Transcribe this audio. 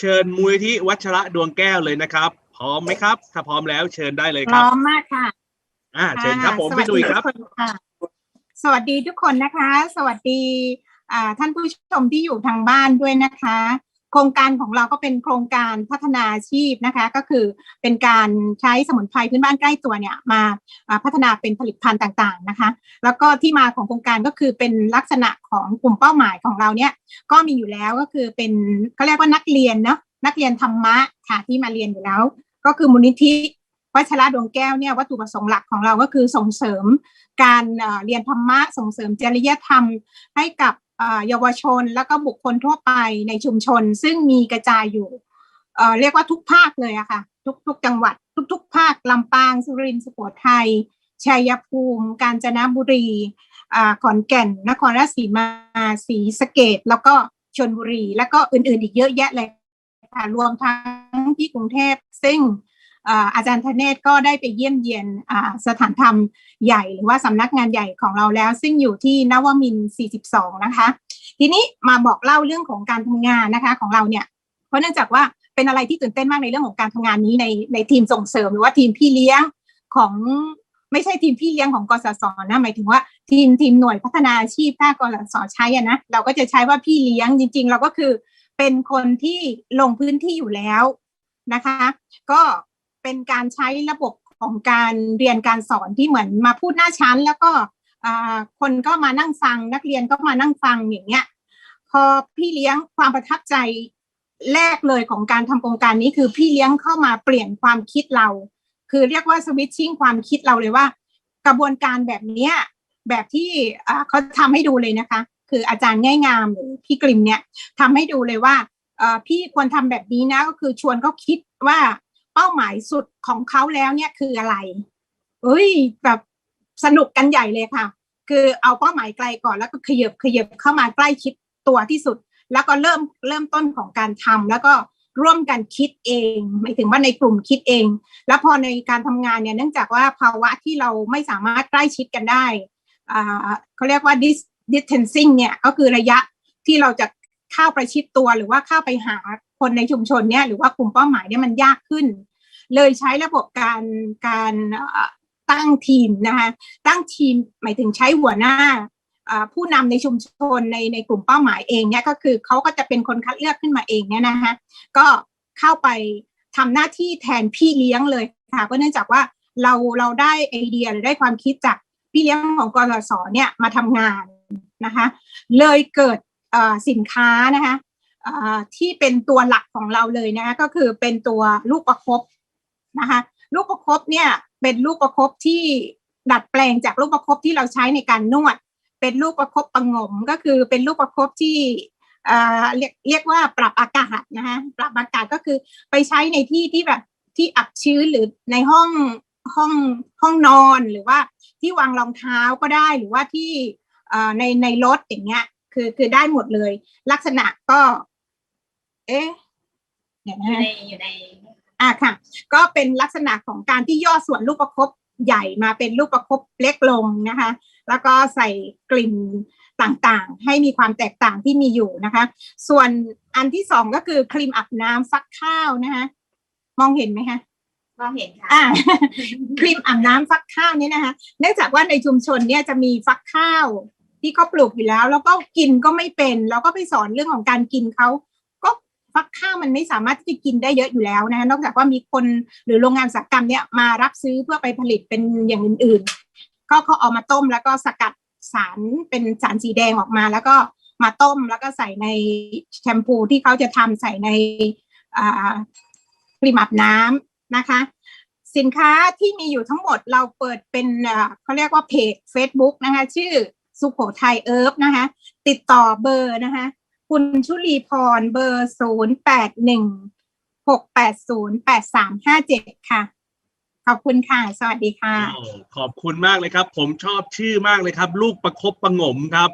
เชิญมูลที่วัชระดวงแก้วเลยนะครับ พร้อมไหมครับ ถ้าพร้อมแล้วเชิญได้เลยพครัร้บอมมากค่ะอ่า เชิญครับผมะพี่ดุยครับ สวัสดีทุกนค่ะสวัสดีทุกคนนะคะ สวัสดีอ่าท่านผู้ชมที่อยู่ทางบ้านด้วยนะคะ โครงการของเราก็เป็นโครงการพัฒนาอาชีพนะคะ ก็คือเป็นการใช้สมุนไพรพื้นบ้านใกล้ตัวเนี่ยมาพัฒนาเป็นผลิตภัณฑ์ต่างๆนะคะ แล้วก็ที่มาของโครงการก็คือเป็นลักษณะของกลุ่มเป้าหมายของเราเนี่ยก็มีอยู่แล้วก็คือเป็นเขาเรียกว่านักเรียนเนาะนักเรียนธรรมะค่ะที่มาเรียนอยู่แล้ว ก็คือมูลนิธิวัชระดวงแก้วเนี่ยวัตถุประสงค์หลักของเราก็คือส่งเสริมการเรียนธรรมะส่งเสริมจริยธรรมให้กับ เอ่อเยาวชนแล้วก็บุคคลทั่วไปในชุมชน ซึ่งมีกระจายอยู่เอ่อเรียกว่าทุกภาคเลยอะค่ะ ทุกทุกจังหวัด ทุกๆภาคลำปางสุรินทร์สุโขทัยชัยภูมิ กาญจนบุรีอ่าขอนแก่น นครราชสีมาศรีสะเกดแล้วก็ชลบุรี แล้วก็อื่นๆ อีกเยอะแยะเลยค่ะรวมทั้งที่กรุงเทพซึ่ง อาจารย์ธเนศก็ได้ไปเยี่ยมเยียนสถานธรรมใหญ่หรือว่าสำนักงานใหญ่ของเราแล้ว ซึ่งอยู่ที่นวมินทร์42 นะคะ ทีนี้มาบอกเล่าเรื่องของการทำงานนะคะของเราเนี่ย เพราะเนื่องจากว่าเป็นอะไรที่ตื่นเต้นมากในเรื่องของการทำงานนี้ในในทีมส่งเสริมหรือว่าทีมพี่เลี้ยงของไม่ใช่ทีมพี่เลี้ยงของกสศนะหมายถึงว่าทีมทีมหน่วยพัฒนาอาชีพถ้ากสศใช้อะนะเราก็จะใช้ว่าพี่เลี้ยงจริง ๆ เราก็คือเป็นคนที่ลงพื้นที่อยู่แล้วนะคะ ก็ เป็นการใช้ระบบของการเรียนการสอนที่เหมือนมาพูดหน้าชั้น แล้วก็คนก็มานั่งฟัง นักเรียนก็มานั่งฟังอย่างเงี้ยพอพี่เลี้ยงความประทับใจแรกเลยของการทำโครงการนี้คือพี่เลี้ยงเข้ามาเปลี่ยนความคิดเรา คือเรียกว่าสวิตชิ่งความคิดเราเลยว่า กระบวนการแบบเนี้ยแบบที่เขาทำให้ดูเลยนะคะ คืออาจารย์ง่ายงามหรือพี่กลิมเนี่ยทำให้ดูเลยว่าพี่ควรทำแบบนี้นะก็คือชวนเขาคิดว่า เป้าหมายสุดของเขาแล้วเนี่ยคืออะไรเอ้ยแบบสนุกกันใหญ่เลยค่ะ คือเอาเป้าหมายไกลก่อนแล้วก็ขยับขยับเข้ามาใกล้ชิดตัวที่สุด แล้วก็เริ่มเริ่มต้นของการทำแล้วก็ร่วมกันคิดเองหมายถึงว่าในกลุ่มคิดเอง แล้วพอในการทำงานเนี่ยเนื่องจากว่าภาวะที่เราไม่สามารถใกล้ชิดกันได้อ่าเขาเรียกว่า dis distancing เนี่ยก็คือระยะที่เราจะเข้าประชิดตัวหรือว่าเข้าไปหา คนในชุมชนเนี่ยหรือว่ากลุ่มเป้าหมายเนี่ยมันยากขึ้น เลยใช้ระบบการการตั้งทีมนะคะตั้งทีมหมายถึงใช้หัวหน้าผู้นำในชุมชนในในกลุ่มเป้าหมายเองเนี่ยก็คือเขาก็จะเป็นคนคัดเลือกขึ้นมาเองเนี่ยนะคะก็เข้าไปทำหน้าที่แทนพี่เลี้ยงเลยค่ะก็เนื่องจากว่าเราเราได้ไอเดียหรือได้ความคิดจากพี่เลี้ยงของกสศเนี่ยมาทำงานนะคะเลยเกิดสินค้านะคะ ที่เป็นตัวหลักของเราเลยนะคะก็คือเป็นตัวลูกประคบนะคะลูกประคบเนี่ยเป็นลูกประคบที่ดัดแปลงจากลูกประคบที่เราใช้ในการนวด เป็นลูกประคบประงมก็คือเป็นลูกประคบที่เอ่อเรียกเรียกว่าปรับอากาศนะคะปรับอากาศก็คือไปใช้ในที่ที่แบบที่อับชื้นหรือในห้องห้องห้องนอนหรือว่าที่วางรองเท้าก็ได้หรือว่าที่เอ่อในในรถอย่างเงี้ยคือคือได้หมดเลย ลักษณะก็ เอ๊ะเดี๋ยวอนะยู่ฮะในอยู่ในอะค่ะ ก็เป็นลักษณะของการที่ย่อส่วนลูกประคบใหญ่มาเป็นลูกประคบเล็กลงนะคะ แล้วก็ใส่กลิ่นต่างๆ ให้มีความแตกต่างที่มีอยู่นะคะ ส่วนอันที่สองก็คือครีมอาบน้ำฟักข้าวนะคะมองเห็นไหมคะก็เห็นค่ะอ่าครีมอาบน้ำฟักข้าวเนี่ยนะคะเนื่องจากว่าในชุมชนเนี่ยจะมีฟักข้าวที่เขาปลูกอยู่แล้ว แล้วก็กินก็ไม่เป็นเราก็ไปสอนเรื่องของการกินเขาก็ ฟักข้าวมันไม่สามารถที่จะกินได้เยอะอยู่แล้วนะคะนอกจากว่ามีคนหรือโรงงานอุตสาหกรรมเนี่ยมารับซื้อเพื่อไปผลิตเป็นอย่างอื่นๆ ก็เขาเอามาต้มแล้วก็สกัดสารเป็นสารสีแดงออกมา แล้วก็มาต้มแล้วก็ใส่ในแชมพูที่เขาจะทำใส่ในอ่าครีมอาบน้ำนะคะ สินค้าที่มีอยู่ทั้งหมดเราเปิดเป็นเขาเรียกว่าเพจ Facebook นะคะ ชื่อสุโขทัยเอิร์ฟนะคะ ติดต่อเบอร์นะคะ คุณชุลีพรเบอร์ศูนย์แปดหนึ่งหกแปดศูนย์แปดสามห้าเจ็ดค่ะ ขอบคุณค่ะ สวัสดีค่ะ ขอบคุณมากเลยครับ ผมชอบชื่อมากเลยครับ ลูกประคบประงมครับ